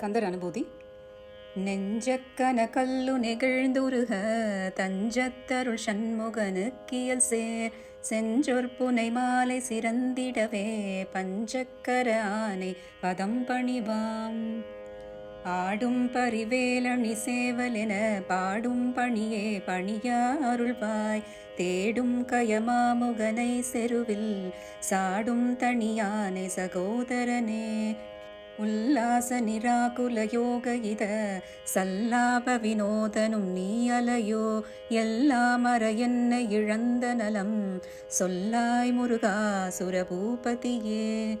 கந்தர் அனுபூதி. நெஞ்சக்கன கல்லு நெகிழ்ந்துருக தஞ்சத்தருள் சண்முகனுக்கியல் சேர் செஞ்சொற் புனை மாலை சிறந்திடவே பஞ்சக்கர ஆனை பதம் பணிவாம். ஆடும் பரிவேலணி சேவலென பாடும் பணியே பணியா அருள்வாய். தேடும் கயமாமுகனை செருவில் சாடும் தனியானை சகோதரனே உல்லாச நிராகுல யோக இத சல்லாப வினோதனும் நீ அலையோ எல்லாம் அற என்னை இழந்த நலம் சொல்லாய் முருகா சுரபூபதியே.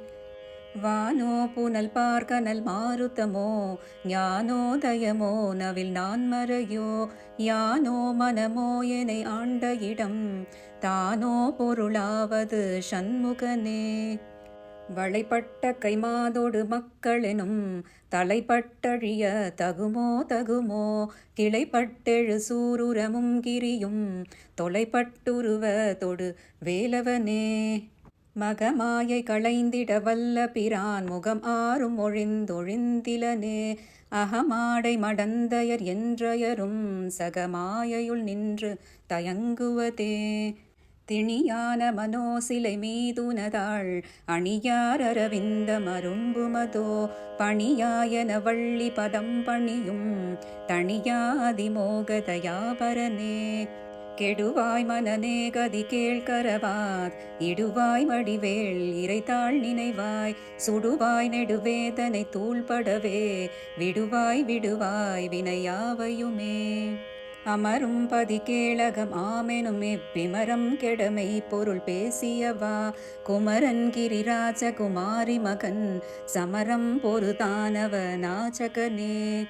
வானோ புனல் பார்க்கனல் மாருத்தமோ ஞானோதயமோ நவில் நான் மறையோ யானோ மனமோ எனை ஆண்ட இடம் தானோ பொருளாவது சண்முகனே. வளைப்பட்ட கைமாதோடு மக்களெனும் தலைப்பட்டழிய தகுமோ தகுமோ? கிளைப்பட்டெழு சூருரமும் கிரியும் தொலைப்பட்டுருவ தொடு வேலவனே. மகமாயை களைந்திட வல்ல பிரான் முகம் ஆறும் ஒழிந்தொழிந்திலனே. அகமாடை மடந்தையர் என்றயரும் சகமாயையுள் நின்று தயங்குவதே. திணியான மனோசிலை மீதுனதாள். அணியார் அரவிந்த மரும்புமதோ பணியாயன வள்ளி பதம் பணியும். தனியாதிமோகதயாபரனே கெடுவாய் மனநே கதி கேள்கரவாத் இடுவாய் வடிவேள் இறைத்தாள் நினைவாய். சுடுவாய் நெடுவேதனை தூள்படவே விடுவாய் விடுவாய் வினையாவையுமே. அமரும் பதி கேளகம் ஆமெனும் எப்பிமரம் கெடமை பொருள் பேசியவா? குமரன் கிரிராஜ குமாரி மகன் சமரம் பொருதானவ நாச்சகனே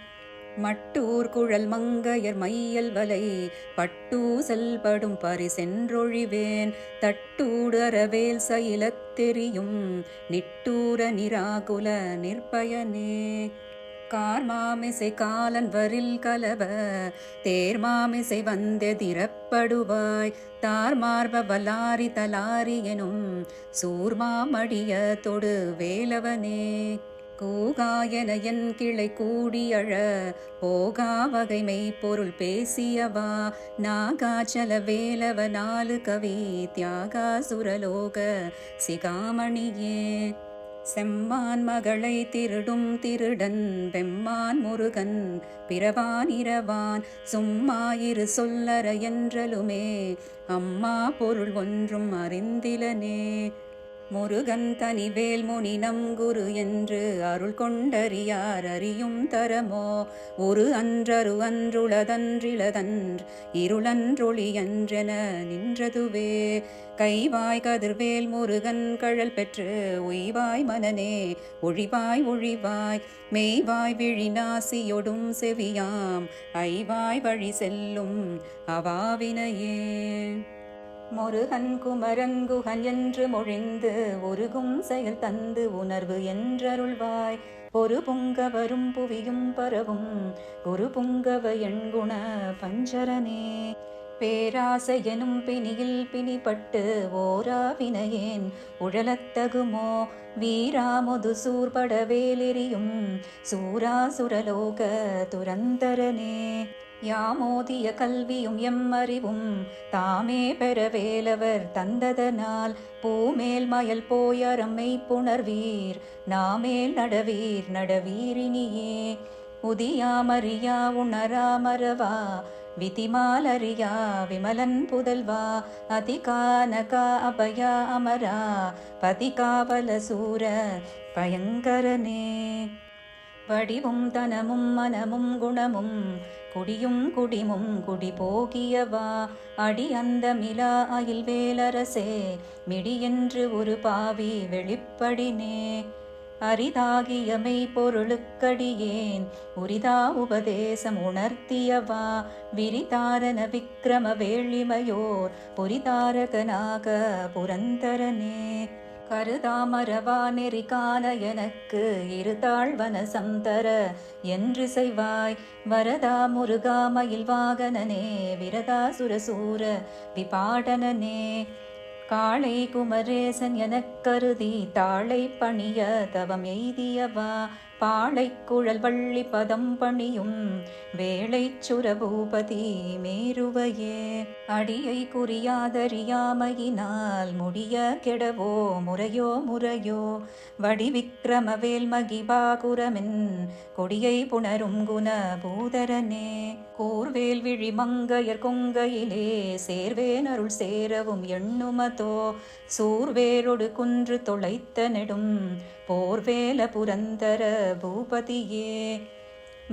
மட்டூர் குழல் மங்கையர் மையல் வலை பட்டூசல் படும் பரிசென்றொழிவேன் தட்டூடு அறவேல் சயிலத் தெரியும் நிட்டூர நிராகுல நிற்பயனே? கார்மாமிசை காலன் வரில் கலவ தேர்மாமிசை வந்தெதிரப்படுவாய் தார்மார்ப வலாரி தலாரி எனும் சூர்மாமடிய தொடு வேலவனே. கூகாயன என் கிளை கூடியழ போகா வகைமை பொருள் பேசியவா. நாகாச்சல வேலவ நாலு கவி தியாகா சுரலோக சிகாமணியே. செம்மான் மகளை திருடும் திருடன் பெம்மான் முருகன் பிறவான் இரவான். சும்மாயிரு சொல்லற என்றலுமே அம்மா பொருள் ஒன்றும் அறிந்திலனே. முருகன் தனிவேல் முனி நம் குரு என்று அருள் கொண்டறியார் அறியும் தரமோ? ஒரு அன்றரு அன்றுளதன்றிளதன்று இருளன்றொழியன்றென நின்றதுவே. கைவாய் கதிர்வேல் முருகன் கழல் பெற்று உய்வாய் மனனே ஒழிவாய் ஒழிவாய் மெய்வாய் விழிநாசியொடும் செவியாம் ஐவாய் வழி செல்லும் அவாவினையே. முருகன் குமரன் குகன் என்று மொழிந்து ஒருகும் செயல் தந்து உணர்வு என்றருள்வாய். ஒரு புங்க வரும் புவியும் பரவும் குரு புங்கவ எண்குண பஞ்சரனே. பேராசை எனும் பிணியில் பிணிப்பட்டு ஓரா வினையேன் உழலத்தகுமோ? வீராமுது சூர்பட சூராசுரலோக துரந்தரனே. யாமோதிய கல்வியும் எம்மறிவும் தாமே பெறவேலவர் தந்ததனால் பூமேல் மயல் போயரம்மை புணர்வீர் நாமேல் நடவீர் நடவீரினியே. உதியாமறியா உணராமரவா விதிமாலரியா விமலன் புதல்வா அதிகானகா அபயா அமரா பதிகாவல சூர பயங்கரனே. வடிவும் தனமும் மனமும் குணமும் குடியும் குடிமும் குடி போகியவா அடி அந்த மிலா அயில் வேலரசே மிடி என்று ஒரு பாவி வெளிப்படினே. அரிதாகிய பொருளுக்கடியேன். உரிதா உபதேசம் உணர்த்தியவா. விரிதாரன விக்ரம வேள்ளிமையோர் புரிதாரகனாக புரந்தரனே. கருதாமரவா நெறிகால எனக்கு. இருதாழ்வன சந்தர. என்று செய்வாய். வரதா முருகா மயில் வாகனனே விரதா சுரசூர. விபாடனனே. காளை குமரேசன் எனக் கருதி தாளை பணிய தவம் எய்தியவா? பாளைக்குழல் வள்ளி பதம் பணியும் வேளை சுரபூபதி மேருவையே. அடியை குறியாதறியாமையினால் முடிய கெடவோ முறையோ முறையோ. வடிவிக்ரமவேல் மகிபாகுரமின் கொடியை புணரும் குண பூதரனே கூர்வேல் விழி மங்கையர் கொங்கையிலே சேர்வேன் அருள் சேரவும் எண்ணுமதோ. சூர்வேரொடு குன்று தொலைத்த நெடும் போர்வேல புரந்தர பூபதியே.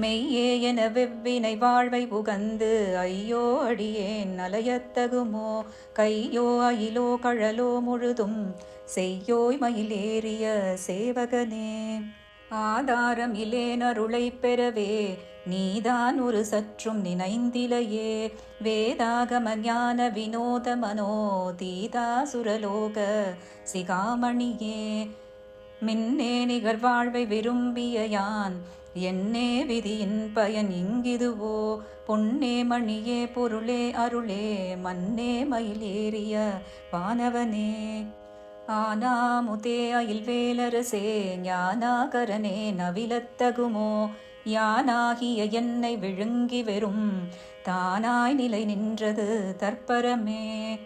மெய்யே என வெவ்வினை வாழ்வை புகந்து ஐயோ அடியேன் அலையத்தகுமோ? கையோ அயிலோ கழலோ முழுதும் செய்யோய் மயிலேறிய சேவகனே. ஆதாரம் இலேனருளை பெறவே நீதான் ஒரு சற்றும் நினைந்திலையே. வேதாகம ஞான வினோத மனோ தீதா சுரலோக சிகாமணியே. மின்னே நிகர் வாழ்வை விரும்பிய யான் என்னே விதியின் பயன் இங்கிதுவோ? பொன்னே மணியே பொருளே அருளே மன்னே மயிலேறிய வானவனே. ஆனாமுதே அயில் வேலரசே ஞானாகரனே நவிலத்தகுமோ? யானாகிய என்னை விழுங்கி வெறும் தானாய் நிலை நின்றது தற்பரமே.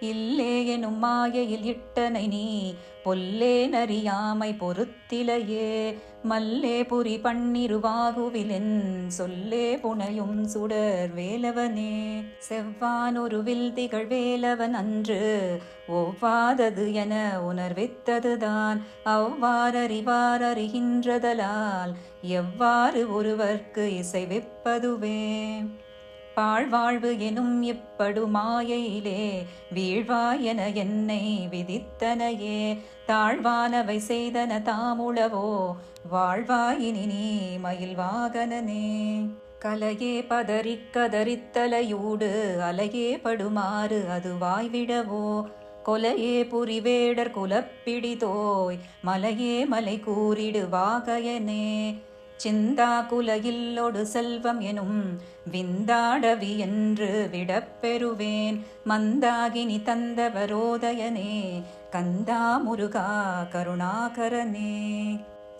இல்லே எனும் மாயையில் இட்டனை நீ பொல்லே நறியாமை பொறுத்திலையே மல்லே புரி பன்னிருவாகுவிலென் சொல்லே புனையும் சுடர் வேலவனே. செவ்வான் ஒரு வில் திகழ் வேலவன் அன்று ஒவ்வாதது என உணர்வித்ததுதான் அவ்வாறறிவார் அறிகின்றதலால் எவ்வாறு ஒருவர்க்கு இசைவிப்பதுவே? பாழ்வாழ்வு எனும் இப்படு மாயையிலே வீழ்வாயன என்னை விதித்தனையே. தாழ்வானவை செய்தன தாமுளவோ வாழ்வாயினி நீ மயில் வாகனனே. கலையே பதறி கதறித்தலையூடு அலையே படுமாறு அது வாய்விடவோ. கொலையே புரிவேடர் குலப்பிடிதோய் மலையே மலை கூறிடு வாகையனே. சிந்தா குலையில்லொடு செல்வம் எனும் விந்தாடவி என்று விடப்பெறுவேன். மந்தாகினி தந்தவரோதயனே கந்தா முருகா கருணாகரனே.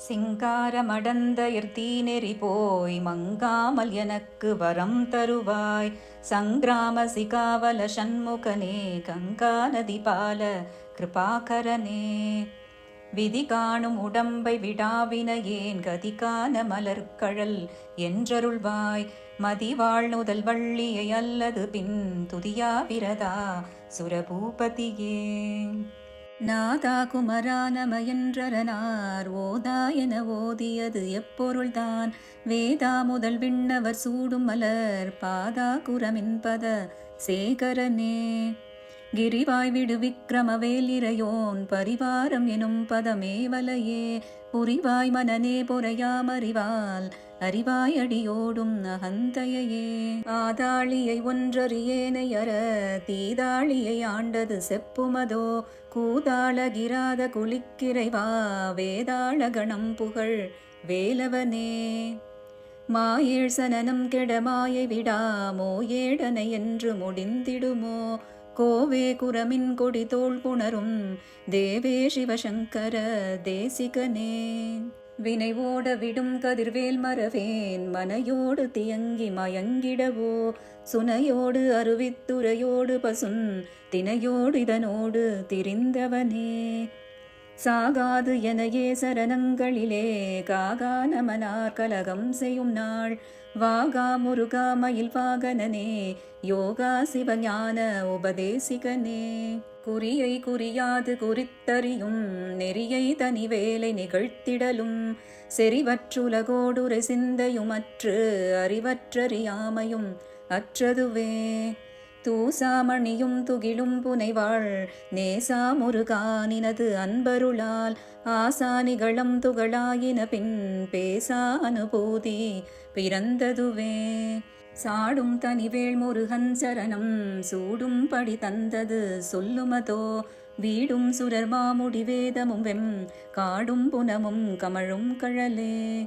சிங்காரமடந்தயர் தீநெறி போய் மங்காமல் எனக்கு வரம் தருவாய். சங்கிராம சிகாவல சண்முகனே கங்கா நதி பால கிருபாகரனே. விதி காணும் உடம்பை விடாவின ஏன் கதிகான மலர்கழல்? என்றருள்வாய் மதிவாழ் நுதல் வள்ளியை அல்லது பின் துதியா விரதா? சுரபூபதியே. நாதா குமரானமயன்றரனார் ஓதா என ஓதியது எப்பொருள்தான்? வேதா முதல் விண்ணவர் சூடும் மலர் பாதா குரமின்பத சேகரனே. கிரிவாய் விடு விக்ரமவேல் இறையோன் பரிவாரம் எனும் பதமே வலையே. புரிவாய் மனநே பொறையாமறிவால் அறிவாயடியோடும் அகந்தையே ஆதாளியை ஒன்றறியேனை அற தீதாளியை ஆண்டது செப்புமதோ. கூதாளகிராத குளிக்கிறைவா வேதாள கணம் புகழ் வேலவனே. மாயேழ் சனனம் கெட மாயை விடாமோ ஏடனை என்று முடிந்திடுமோ. கோவே குரமின் கொடி தோல் புணரும். தேவே சிவசங்கர தேசிகனே. வினை ஓட விடும் கதிர்வேல் மறவேன். மனையோடு தியங்கி மயங்கிடவோ. சுனையோடு அருவித்துறையோடு பசுன் தினையோடு இதனோடு திரிந்தவனே. சாகாது எனையே சரணங்களிலே காகா நமனார் கலகம் செய்யும் நாள். வாகா முருகா மயில் வாகனனே யோகா சிவஞான உபதேசிகனே. குறியை குறியாது குறித்தறியும் நெறியை தனி வேலை நிகழ்த்திடலும். செறிவற்றுலகோடுரை சிந்தையுமற்று அறிவற்றறியாமையும் அற்றதுவே. தூசாமணியும் துகிலும் புனைவாள். நேசா முருகானினது அன்பருளால். ஆசானிகளம் துகளாயின பின் பேசா அனுபூதி. பிறந்ததுவே சாடும் தனிவேள் முருகன் சரணம். சூடும் படி தந்தது சொல்லுமதோ? வீடும் சுரர்மா முடிவேதமும் வெம். காடும் புனமும் கமழும் கழலே.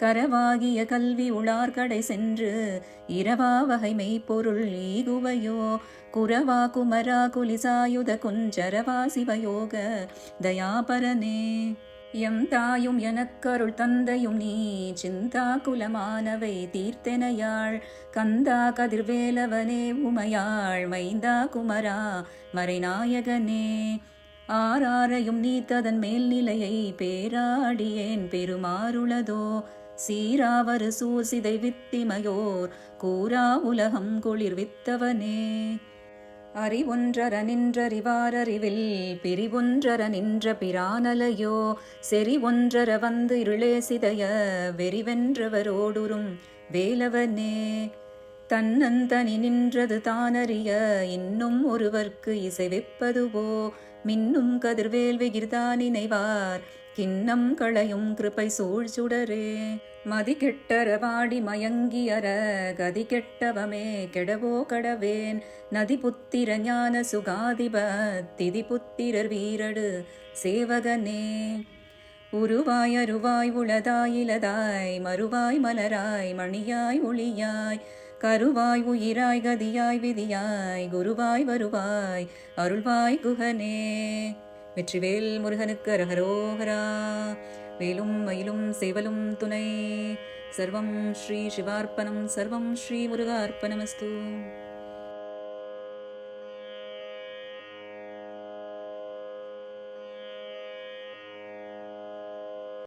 கரவாகிய கல்வி உளார்கடை சென்று இரவா வகை மெய்ப்பொருள் ஈகுவையோ குரவா குமரா குலிசாயுத குஞ்சரவா சிவயோக தயாபரனே. எம் தாயும் எனக்கருள் தந்தையும் நீ சிந்தா குலமானவை தீர்த்தெனையாள் கந்தா கதிர்வேலவனே உமையாள் மைந்தா குமரா மறைநாயகனே. ஆறாரையும் நீத்ததன் மேல்நிலையை பேராடியேன் பெருமாறுளதோ சீராவரு சூசிதை வித்திமையோர் கூரா உலகம் குளிர் வித்தவனே. அறிவொன்றர நின்றறிவாரறிவில் பிரிவொன்றர நின்ற பிரானலையோ செறி ஒன்றர வந்து இருளே சிதைய வெறிவென்றவரோடுறும் வேலவனே. தன்னந்தனி நின்றது தானறிய இன்னும் ஒருவர்க்கு இசைவிப்பதுவோ மின்னும் கதிர்வேல் விகிர்தா நினைவார் கிண்ணம் களையும் கிருபை சூழ் சுடரே மதி கெட்டர வாடி மயங்கியர கதி கெட்டவமே கெடவோ கடவேன். நதி புத்திர ஞான சுகாதிப திதி புத்திரர் வீரடு சேவகனே. உருவாய் அருவாய் உளதாயிலதாய் மறுவாய் மலராய் மணியாய் ஒளியாய். கருவாய் உயிராய் கதியாய் விதியாய் குருவாய் வருவாய் அருள்வாய் குகனே. வெற்றிவேல் முருகனுக்கு அரகரோகரா வேலும் மயிலும் சேவலும் துணை. சர்வம் ஸ்ரீ சிவார்ப்பணம் சர்வம் ஸ்ரீ முருகார்ப்பணமஸ்து.